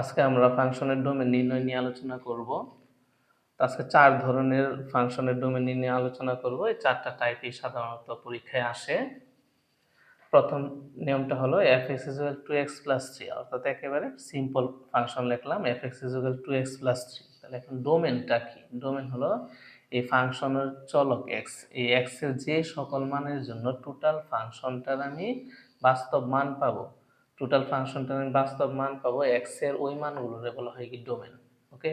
আজকে আমরা ফাংশনের ডোমেন নির্ণয় নিয়ে আলোচনা করব। আজকে চার ধরনের ফাংশনের ডোমেন নিয়ে আলোচনা করব। এই চারটা টাইপই সাধারণত পরীক্ষায় আসে। প্রথম নিয়মটা হলো F X equal to X plus three অর্থাৎ একেবারে সিম্পল ফাংশন লিখলাম F X equal to X plus three তাহলে এখন ডোমেনটা কি? ডোমেন হলো এই ফাংশনের চলক এক্স এই এক্সের যে সকল মানের জন্য টোটাল ফাংশনটার আমি বাস্তব মান পাবো। টোটাল ফাংশনটার বাস্তব মান পাবো এক্সের ওই মানগুলোরে বলা হয় কি ডোমেন ওকে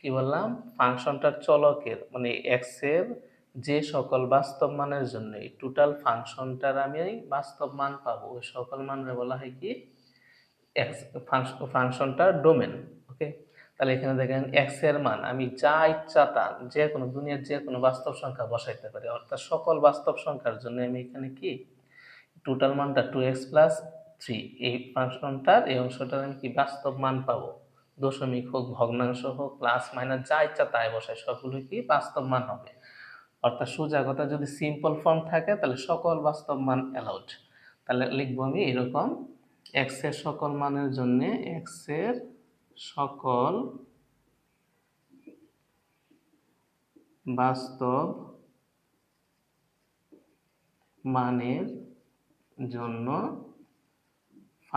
কি বললাম? ফাংশনটার চলকের মানে এক্সের যে সকল বাস্তব মানের জন্য এই টোটাল ফাংশনটার আমি বাস্তব মান পাবো, ওই সকল মানের বলা হয় কি? এক্স ফাংশনটার ডোমেন ওকে তাহলে এখানে দেখেন এক্সের মান, আমি যা ইচ্ছা তা যে কোনো দুনিয়ার যে কোনো বাস্তব সংখ্যা বসাইতে পারি। অর্থাৎ সকল বাস্তব সংখ্যার জন্য আমি এখানে কি? টোটাল মানটা টু এক্স প্লাস থ্রি এই ফাংশনটার এই অংশটার আমি কি বাস্তব মান পাবো? দশমিক হোক, ভগ্নাংশ হোক প্লাস মাইনাস যা ইচ্ছা তাই বসাই সবগুলো কি বাস্তব মান হবে? অর্থাৎ সোজা কথা, যদি সিম্পল ফর্ম থাকে, তাহলে সকল বাস্তব মান অ্যালাউড তাহলে লিখব আমি এরকম এক্সের সকল মানের জন্য এক্সের সকল বাস্তব মানের জন্য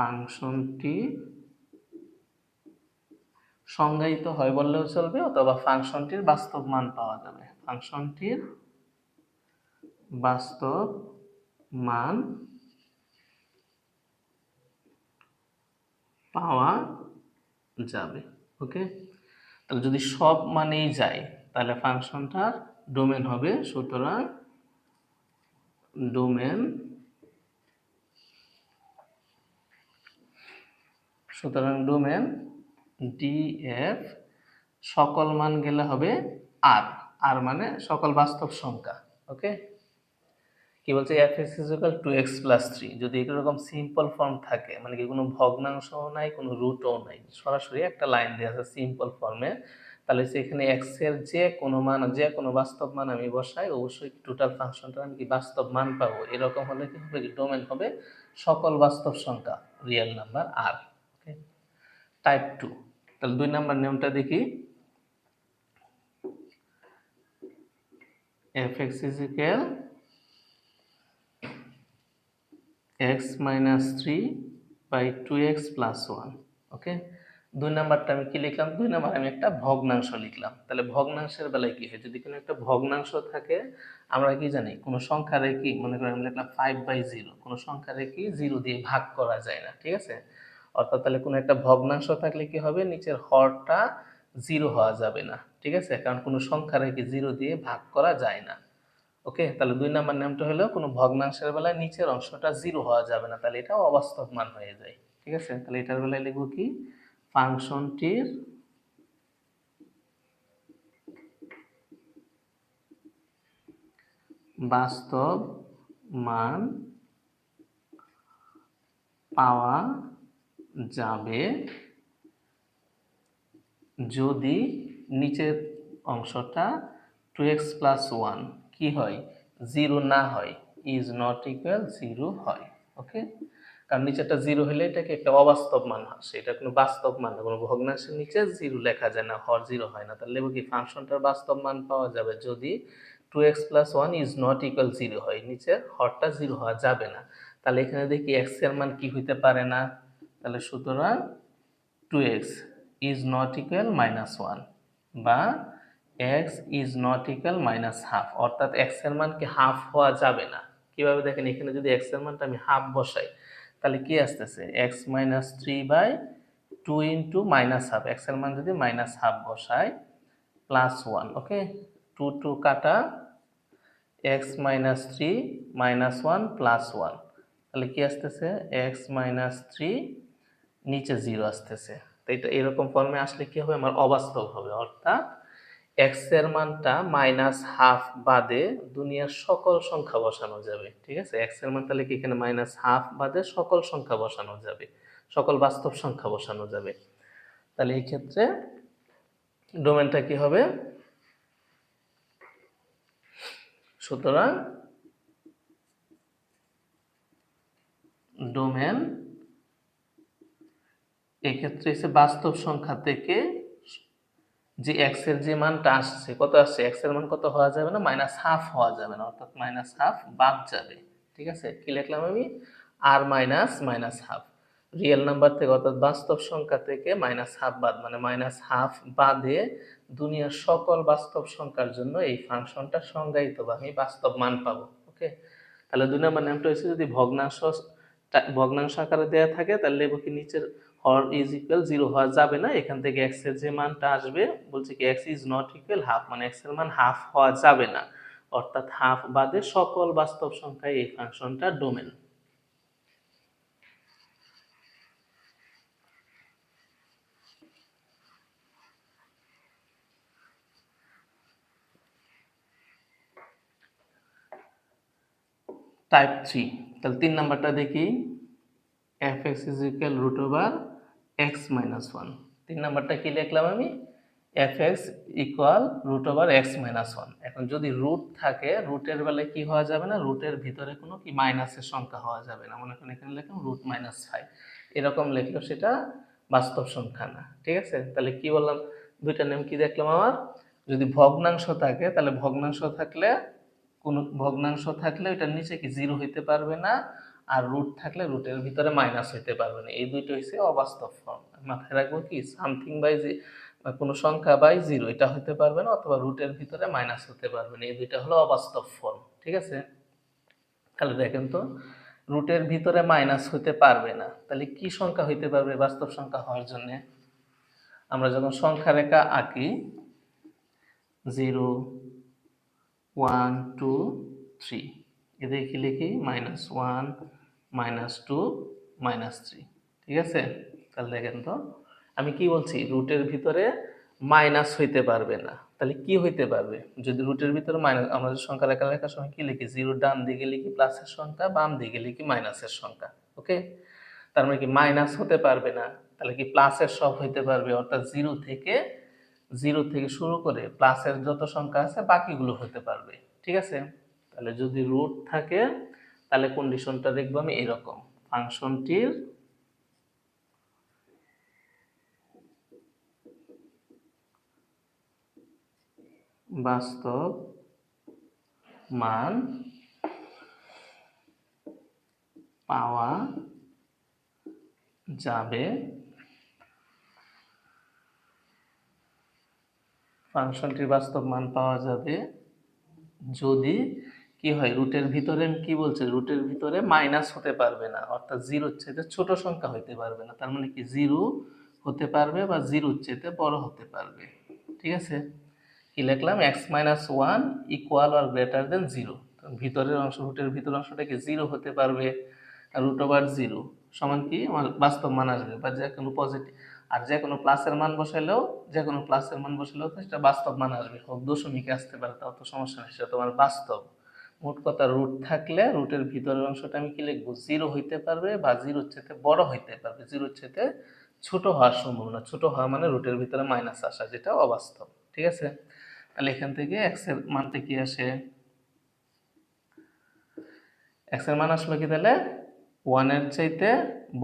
ফাংশনটি সংজ্ঞায়িত হয় বললেও চলবে অথবা ফাংশনটির বাস্তব মান পাওয়া যাবে। ফাংশনটির বাস্তব মান পাওয়া যাবে, ওকে? তাহলে যদি সব মানেই যায়, তাহলে ফাংশনটার ডোমেন হবে সুতরাং ডোমেন সুতরাং ডোমেন ডিএফ সকল মান গেলে হবে আর। আর মানে সকল বাস্তব সংখ্যা, ওকে? কি বলছে? F X equal to X plus three যদি এরকম সিম্পল ফর্ম থাকে মানে কি কোনো ভগ্নাংশও নাই, কোনো রুটও নাই, সরাসরি একটা লাইন দেওয়া আছে সিম্পল ফর্মে তাহলে সেখানে এক্সের যে কোনো মান, যে কোনো বাস্তব মান আমি বসাই, অবশ্যই টোটাল ফাংশনটা আমি কি বাস্তব মান পাবো? এরকম হলে কি হবে? ডোমেন হবে সকল বাস্তব সংখ্যা রিয়েল নাম্বার আর টাইপ টু তাহলে দুই নাম্বার নিয়মটা দেখি। F X equal X minus three by two X plus one okay দুই নাম্বারটা আমি কি লিখলাম? দুই নাম্বার আমি একটা ভগ্নাংশ লিখলাম। তাহলে ভগ্নাংশের বেলায় কি হয়? যদি কোনো একটা ভগ্নাংশ থাকে, আমরা কি জানি? কোনো সংখ্যা রেখে, মনে করেন আমি লিখলাম ফাইভ বাই জিরো কোনো সংখ্যা রেখে জিরো দিয়ে ভাগ করা যায় না, ঠিক আছে? অর্থাৎ তাহলে কোনো একটা ভগ্নাংশ থাকলে কি হবে? নিচের হরটা জিরো হওয়া যাবে না, ঠিক আছে? কারণ কোনো সংখ্যা রেখে জিরো দিয়ে ভাগ করা যায় না। ওকে তাহলে দুই নাম্বার নামটা হলো, কোনো ভগ্নাংশের বেলায় নিচের অংশটা জিরো হওয়া যাবে না, তাহলে এটা অবাস্তব মান হয়ে যায়, ঠিক আছে? তাহলে এটার বেলায় লিখব কি? ফাংশনটির বাস্তব মান পাওয়া যাবে যদি নিচের অংশটা টু এক্স প্লাস ওয়ান কি হয়? জিরো না হয় ইজ নট ইকুয়াল জিরো হয় ওকে কারণ নিচেটা জিরো হলে এটাকে একটা অবাস্তব মান আসে, এটা কোনো বাস্তব মান না, কোনো ভগ্নাংশের নিচে জিরো লেখা যায় না, হর জিরো হয় না। তাহলে কি, ফাংশনটার বাস্তব মান পাওয়া যাবে যদি two X plus one is not equal zero হয়, নিচের হরটা জিরো হওয়া যাবে না। তাহলে এখানে দেখি এক্সের মান কি হইতে পারে না? তাহলে সুতরাং two X is not equal minus one বা X is not equal minus half অর্থাৎ এক্সের মান কি হাফ হওয়া যাবে না। কীভাবে দেখেন, এখানে যদি এক্সের মানটা আমি হাফ বসাই, তাহলে কি আসতেছে? X minus three by two into minus half এক্সের মান যদি মাইনাস হাফ বসাই plus one okay two two কাটা X minus three minus one plus one তাহলে কি আসতেছে? এক্স মাইনাস থ্রি নিচে জিরো আসতেছে। তাই তো এরকম ফর্মে আসলে কি হবে? আমার অবাস্তব হবে। অর্থাৎ এক্সের মানটা মাইনাস হাফ বাদে দুনিয়ার সকল সংখ্যা বসানো যাবে। ঠিক আছে? এক্সের মান তাহলে কি এখানে মাইনাস হাফ বাদে সকল সংখ্যা বসানো যাবে? সকল বাস্তব সংখ্যা বসানো যাবে। তাহলে এই ক্ষেত্রে ডোমেনটা কি হবে? সুতরাং ডোমেন এক্ষেত্রে এসে বাস্তব সংখ্যা থেকে যে এক্সের যে মানটা আসছে, কত আসছে? এক্সের মান কত হওয়া যাবে না? মাইনাস হাফ হওয়া যাবে না, অর্থাৎ মাইনাস হাফ বাদ যাবে। ঠিক আছে? কি লিখলাম আমি? আর minus minus half real number থেকে, অর্থাৎ বাস্তব সংখ্যা থেকে মাইনাস হাফ বাদ মানে মাইনাস হাফ বাদে দুনিয়ার সকল বাস্তব সংখ্যার জন্য এই ফাংশনটা সংজ্ঞায়িত বা আমি বাস্তব মান পাবো ওকে তাহলে দুই নম্বর নামটা হচ্ছে যদি ভগ্নাংশ ভগ্নাংশ আকারে দেওয়া থাকে, তাহলে লিখব কি নিচের হর ইজ ইকুয়াল জিরো হওয়া যাবে না। এখান থেকে এক্সের যে মানটা আসবে, বলছে কি X is not equal half মানে এক্সের মান হাফ হওয়া যাবে না। অর্থাৎ হাফ বাদে সকল বাস্তব সংখ্যায় এই ফাংশনটা ডোমেন টাইপ থ্রি তাহলে তিন নাম্বারটা দেখি। F x is equal root over x minus one তিন নাম্বারটা কি লিখলাম আমি? F x equal root over x minus one এখন যদি রুট থাকে রুটের বেলায় কি হওয়া যাবে না? রুটের ভিতরে কোনো কি মাইনাসের সংখ্যা হওয়া যাবে না। মনে করেন এখানে লিখলাম রুট মাইনাস ফাইভ এরকম লিখলেও সেটা বাস্তব সংখ্যা না। ঠিক আছে? তাহলে কি বললাম? দুইটা নেম কি দেখলাম আমার? যদি ভগ্নাংশ থাকে, তাহলে ভগ্নাংশ থাকলে কোন ভগ্নাংশ থাকলে ওটার নিচে কি জিরো হইতে পারবে না? আর রুট থাকলে রুটের ভিতরে মাইনাস হইতে পারবে না। এই দুইটা হচ্ছে অবাস্তব ফর্ম মাথায় রাখব কি সামথিং বাই জি কোনো সংখ্যা বাই জিরো এটা হতে পারবে না, অথবা রুটের ভিতরে মাইনাস হতে পারবে না। এই দুইটা হলো অবাস্তব ফর্ম ঠিক আছে? তাহলে দেখেন তো রুটের ভিতরে মাইনাস হতে পারবে না। তাহলে কি সংখ্যা হইতে পারবে বাস্তব সংখ্যা হওয়ার জন্য? আমরা যখন সংখ্যা রেখা আঁকি জিরো ওয়ান টু থ্রি এদের কি লিখি minus one minus two minus three ঠিক আছে? তাহলে দেখেন তো, আমি কি বলছি? রুটের ভিতরে মাইনাস হইতে পারবে না। তাহলে কি হইতে পারবে? যদি রুটের ভিতরে মাইনাস যদি সংখ্যা লেখা লেখার সময় কি লিখি? জিরো ডান দিকে লিখি প্লাসের সংখ্যা, বাম দিকে লিখি মাইনাসের সংখ্যা। ওকে তার মানে কি মাইনাস হতে পারবে না। তাহলে কি প্লাসের সব হইতে পারবে? অর্থাৎ জিরো থেকে জিরো থেকে শুরু করে প্লাসের যত সংখ্যা আছে, বাকিগুলো হতে পারবে। ঠিক আছে? তাহলে যদি রুট থাকে তাহলে কন্ডিশনটা দেখব আমি এরকম। ফাংশনটির বাস্তব মান পাওয়া যাবে। ফাংশনটির বাস্তব মান পাওয়া যাবে যদি কি হয়? রুটের ভিতরে কি বলছে? রুটের ভিতরে মাইনাস হতে পারবে না। অর্থাৎ জিরোর চেয়ে ছোট সংখ্যা হতে পারবে না। তার মানে কি? জিরো হতে পারবে বা জিরোর চেয়ে বড় হতে পারবে। ঠিক আছে? কি লিখলাম? এক্স মাইনাস ওয়ান ইকুয়াল আর গ্রেটার দেন জিরো ভিতরের অংশ, রুটের ভিতরের অংশটা কি জিরো হতে পারবে? আর রুট ওভার জিরো সমান কি? আমার বাস্তব মান আসবে। বা যে কোনো পজিটিভ আর যে কোনো প্লাসের মান বসাইলেও, যে কোনো প্লাসের মান বসাইলেও তো সেটা বাস্তব মান আসবে। হোক দশমিকে আসতে পারে, তাও তো সমস্যা নেই। সেটা তোমার বাস্তব। মোট কথা রুট থাকলে রুটের ভিতরের অংশটা আমি কি লিখব? জিরো হইতে পারবে বা জিরোর চেয়ে বড় হইতে পারবে। জিরোর চেয়ে ছোট হওয়ার সম্ভাবনা। ছোট হওয়া মানে রুটের ভিতরে মাইনাস আসা যেটা অবাস্তব। ঠিক আছে? তাহলে এখান থেকে এক্সের মানতে কি আসে? এক্সের মান আসলো কি তাহলে? ওয়ানের চাইতে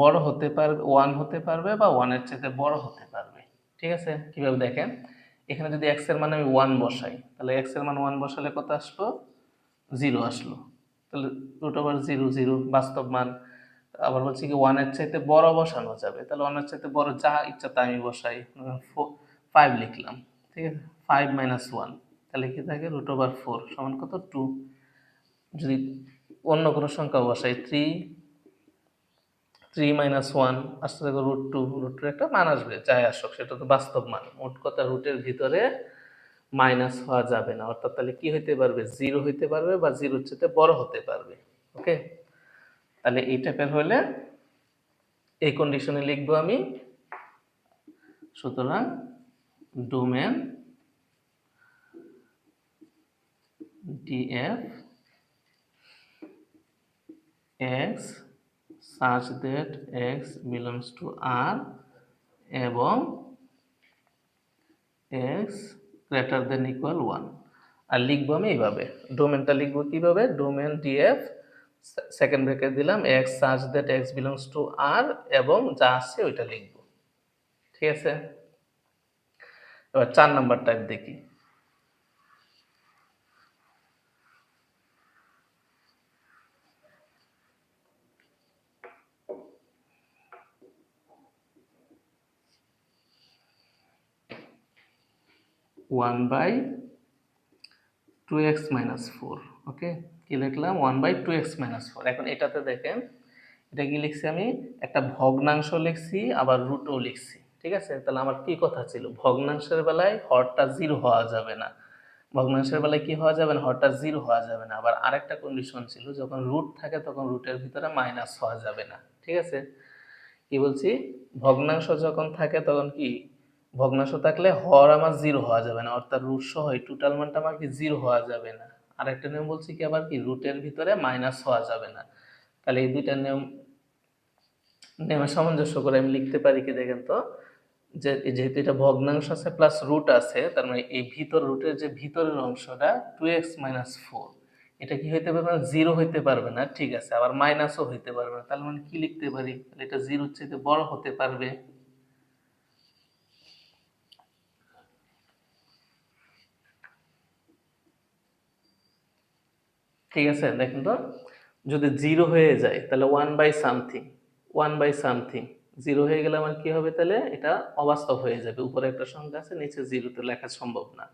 বড় হতে পারবে ওয়ান হতে পারবে বা ওয়ানের চাইতে বড় হতে পারবে। ঠিক আছে? কীভাবে দেখেন? এখানে যদি এক্সের মান আমি ওয়ান বসাই, তাহলে এক্সের মান ওয়ান বসালে কত আসলো জিরো আসলো। তাহলে রুট ওভার জিরো জিরো বাস্তব মান, আবার বলছি কি ওয়ানের চাইতে বড় বসানো যাবে। তাহলে ওয়ানের চাইতে বড় যা ইচ্ছা তা আমি বসাই। ফাইভ লিখলাম, ঠিক আছে? ফাইভ মাইনাস ওয়ান তাহলে কি থাকে? রুট ওভার ফোর সমান কত? টু যদি অন্য কোনো সংখ্যা বসাই থ্রি থ্রি মাইনাস ওয়ান আসতে রুট টু রুট টু একটা মান আসবে, যাই আসুক, সেটা তো বাস্তব মান। মোট কথা রুটের ভিতরে মাইনাস হওয়া যাবে না। অর্থাৎ তাহলে কি হইতে পারবে? জিরো হইতে পারবে বা জিরোর চেয়ে বড় হতে পারবে। ওকে? তাহলে এই টাইপের হলে এই কন্ডিশনে লিখব আমি। সুতরাং domain df x such that x belongs to R এবং x greater than equal 1 আর লিখব আমি এইভাবে। ডোমেনটা লিখব কীভাবে? ডোমেন ডিএফ সেকেন্ড ব্রেকে দিলাম x search that x belongs to R এবং যা আছে ওইটা লিখব। ঠিক আছে? এবার চার নাম্বার টাইপ দেখি। One by two x minus four okay কি লিখলাম? One by two x minus four এখন এটাতে দেখেন, এটা কি লিখছি আমি? একটা ভগ্নাংশ লিখছি, আবার রুটও লিখছি, ঠিক আছে? তাহলে আমার কি কথা ছিল? ভগ্নাংশের বেলায় হরটা জিরো হওয়া যাবে না। ভগ্নাংশের বেলায় কি হওয়া যাবে না? হরটা জিরো হওয়া যাবে না। আবার আরেকটা কন্ডিশন ছিল, যখন রুট থাকে তখন রুটের ভিতরে মাইনাস হওয়া যাবে না, ঠিক আছে? কি বলছি? ভগ্নাংশ যখন থাকে তখন কি? ভগ্নাংশ থাকলে হর আমার জিরো হওয়া যাবে না, অর্থাৎ রুট সহ টোটাল মানটা আমার কি জিরো হওয়া যাবে না। আরেকটা নিয়ম বলছি কি আবার কি? রুটের ভিতরে মাইনাস হওয়া যাবে না। তাহলে এই দুইটা নিয়ম নিয়মের সামঞ্জস্য করে আমি লিখতে পারি কি দেখেন তো? যে যেহেতু এটা ভগ্নাংশ আছে প্লাস রুট আছে, তার মানে এই ভিতর রুটের যে ভিতরের অংশটা টু এক্স মাইনাস ফোর এটা কি হইতে পারবে না? জিরো হইতে পারবে না, ঠিক আছে, আবার মাইনাসও হইতে পারবে না। তাহলে মানে কি লিখতে পারি? এটা জিরোর চাইতে বড় হতে পারবে। ঠিক আছে? দেখেন তো, যদি জিরো হয়ে যায়, তাহলে one by something one by something zero হয়ে গেলে আমার কি হবে তাহলে? এটা অবাস্তব হয়ে যাবে। উপরে একটা সংখ্যা আছে, নিচে জিরোতে লেখা সম্ভব না।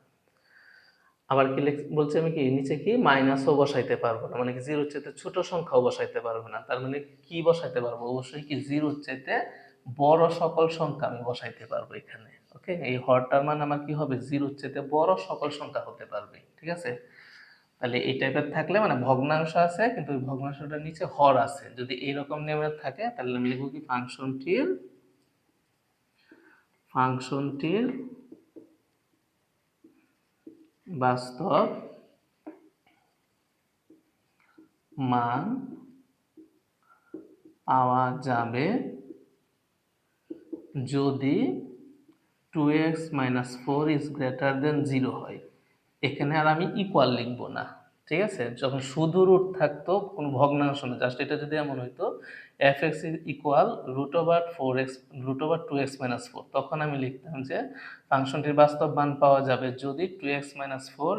আবার কি বলছি আমি কি? নিচে কি? মাইনাসও বসাইতে পারব না। মানে কি জিরোর চাইতে ছোট সংখ্যাও বসাইতে পারব না। তার মানে কি বসাইতে পারব? অবশ্যই কি জিরোর চাইতে বড় সকল সংখ্যা আমি বসাইতে পারব এখানে। ওকে এই হরটার মান আমার কি হবে? জিরোর চাইতে বড় সকল সংখ্যা হতে পারবে। ঠিক আছে? তাহলে এই টাইপের থাকলে মানে ভগ্নাংশ আছে, কিন্তু ওই ভগ্নাংশটার নিচে হর আছে। যদি এইরকম নিয়মের থাকে, তাহলে আমি লিখব কি ফাংশনটির ফাংশনটির বাস্তব মান পাওয়া যাবে যদি two x minus four is greater than zero হয়। এখানে আর আমি ইকুয়াল লিখব না, ঠিক আছে? যখন শুধু রুট থাকতো, কোনো ভগ্নাংশ না জাস্ট এটা যদি এমন হইতো f x is equal root over four x root over two x minus four তখন আমি লিখতাম যে ফাংশনটির বাস্তব মান পাওয়া যাবে যদি two x minus four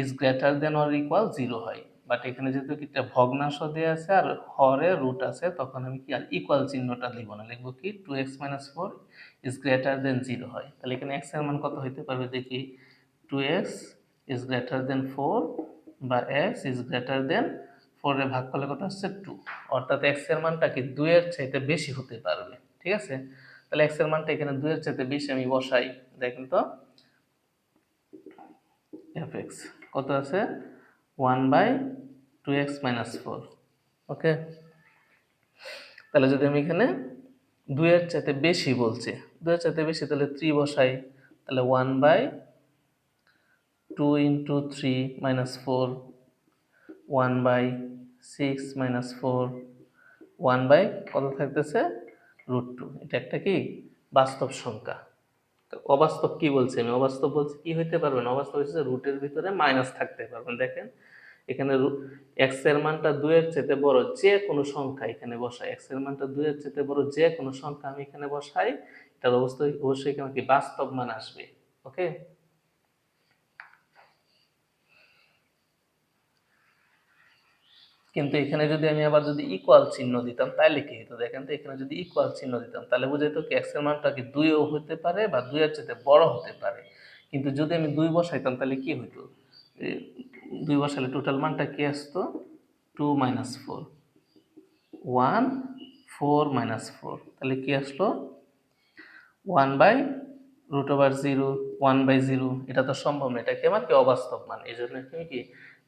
is greater than or equal zero হয়। বাট এখানে যেহেতু একটা ভগ্নাংশ দেওয়া আছে আর হরে রুট আছে, তখন আমি কি আর ইকুয়াল চিহ্নটা লিখব না, লিখব কি two x minus four is greater than zero হয়। তাহলে এখানে এক্সের মান কত হইতে পারবে দেখি? Two x is greater than four বা এক্স ইজ গ্রেটার দেন ফোরে ভাগ করলে কত আসছে টু অর্থাৎ এক্সের মানটা কি দুইয়ের চাইতে বেশি হতে পারবে, ঠিক আছে? তাহলে এক্সের মানটা এখানে দুইয়ের চাইতে বেশি আমি বসাই, দেখেন তো। এফ এক্স কত আছে? One by two x minus four okay তাহলে যদি আমি এখানে দুইয়ের চাইতে বেশি বলছি দুইয়ের চাইতে বেশি তাহলে থ্রি বসাই, তাহলে one by two into three minus four one by six minus four one by কত থাকতেছে রুট টু এটা একটা কি? বাস্তব সংখ্যা। তো অবাস্তব কি বলছি আমি? অবাস্তব বলছি কি হইতে পারবে না? অবাস্তব হচ্ছে রুটের ভিতরে মাইনাস থাকতে পারবেন দেখেন, এখানে এক্সের মানটা দুইয়ের চেয়ে বড় যে কোনো সংখ্যা এখানে বসাই। এক্সের মানটা দুইয়ের চেয়ে বড় যে কোনো সংখ্যা আমি এখানে বসাই তার অবশ্যই অবশ্যই কি বাস্তব মান আসবে? ওকে কিন্তু এখানে যদি আমি আবার যদি ইকুয়াল চিহ্ন দিতাম তাহলে কি হতো দেখেন তো? এখানে যদি ইকুয়াল চিহ্ন দিতাম তাহলে বুঝাইতো কি এক্সের মানটা কি দুইও হতে পারে বা দুইয়ের চেয়ে বড় হতে পারে। কিন্তু যদি আমি দুই বসাইতাম তাহলে কি হইতো? দুই বসালে টোটাল মানটা কি আসতো? Two minus four one four minus four তাহলে কি আসলো? One by root over zero one by zero এটা তো সম্ভব না, এটা কি আমার কি অবাস্তব মান? এই জন্য কি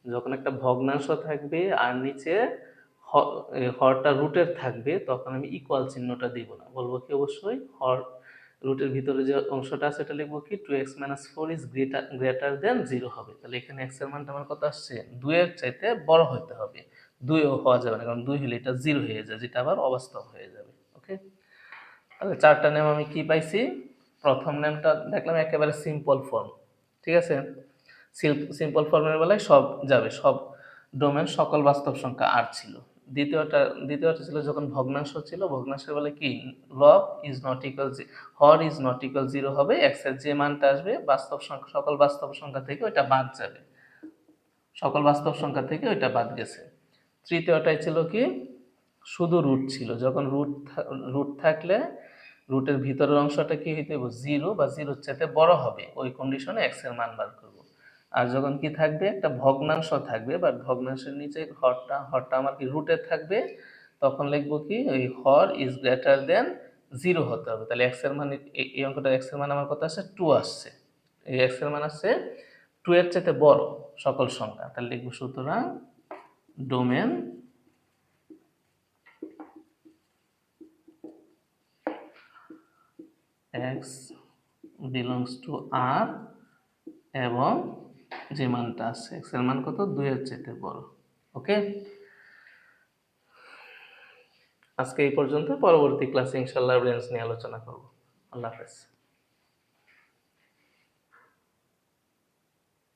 যখন একটা ভগ্নাংশ থাকবে আর নিচে হরটা রুটের থাকবে, তখন আমি ইকুয়াল চিহ্নটা দিব না। বলব কি অবশ্যই? হর রুটের ভিতরে যে অংশটা আছে, এটা লিখব কি? Two x minus four is greater greater than zero হবে। তাহলে এখানে এক্সের মানটা আমার কত আসছে? দুইয়ের চাইতে বড় হতে হবে। দুইও হওয়া যাবে না, কারণ দুই হলে এটা জিরো হয়ে যায়, যেটা আবার অবাস্তব হয়ে যাবে। ওকে তাহলে চারটা নেম আমি কি পাইছি? প্রথম নেমটা দেখলাম একেবারে সিম্পল ফর্ম ঠিক আছে? সিম্পল ফর্মের বেলায় সব যাবে, সব ডোমেন সকল বাস্তব সংখ্যা আর ছিল। দ্বিতীয়টা দ্বিতীয়টা ছিল যখন ভগ্নাংশ ছিল, ভগ্নাংশের বলে কি? লব ইজ নট ইকুয়াল হর ইজ নট ইকুয়াল জিরো হবে এক্সের যে মানটা আসবে, বাস্তব সংখ্যা, সকল বাস্তব সংখ্যা থেকে ওইটা বাদ যাবে। সকল বাস্তব সংখ্যা থেকে ওইটা বাদ গেছে। তৃতীয়টাই ছিল কি? শুধু রুট ছিল। যখন রুট রুট থাকলে রুটের ভিতরের অংশটা কি হইতে জিরো বা জিরোর চাইতে বড় হবে। ওই কন্ডিশনে এক্সের মান বার করব। আর যখন কি থাকবে? একটা ভগ্নাংশ থাকবে বা ভগ্নাংশের নিচে হরটা হরটা আমার কি রুটে থাকবে? তখন লিখব কি, ওই হর ইজ গ্রেটার দেন জিরো হতে হবে। তাহলে এক্সের মান, এই- অঙ্কটা এক্সের মান আমার কত আসছে? টু আসছে। এই এক্সের মান আসছে টু এর চাইতে বড় সকল সংখ্যা। তাহলে লিখব সুতরাং domain x belongs to R এবং যে মানটা আছে এক্সের মান কত? দুইয়ের চাইতে বড়। ওকে? আজকে এই পর্যন্ত। পরবর্তী ক্লাসে ইনশাল্লাহ রেঞ্জ নিয়ে আলোচনা করব। আল্লাহ হাফেজ।